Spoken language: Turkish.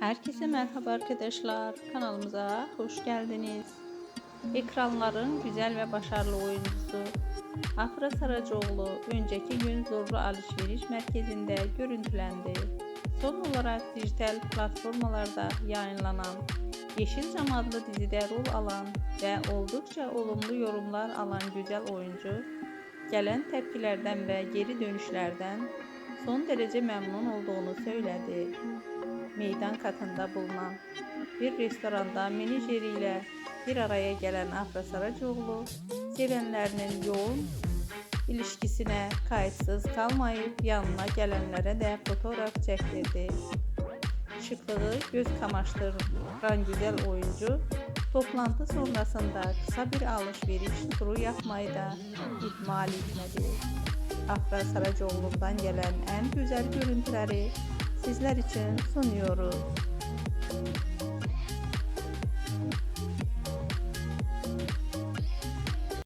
Herkese merhaba arkadaşlar. Kanalımıza hoş geldiniz. Ekranların güzel ve başarılı oyuncusu Afra Saracoğlu önceki gün Zorlu Alışveriş Merkezi'nde görüntülendi. Son olarak dijital platformalarda yayınlanan Yeşilçam adlı dizide rol alan ve oldukça olumlu yorumlar alan güzel oyuncu, gelen tepkilerden ve geri dönüşlerden son derece memnun olduğunu söyledi meydan katında bulunan bir restoranda menajeriyle bir araya gelen Afra Saracoğlu, sevenlerinin yoğun ilişkisine kayıtsız kalmayıp yanına gelenlere de fotoğraf çektirdi. Şıklığı göz kamaştıran güzel oyuncu, toplantı sonrasında kısa bir alışveriş turu yapmayı da ihmal etmedi. Afra Saracoğlu'ndan gelen en güzel görüntüleri sizler için sunuyoruz.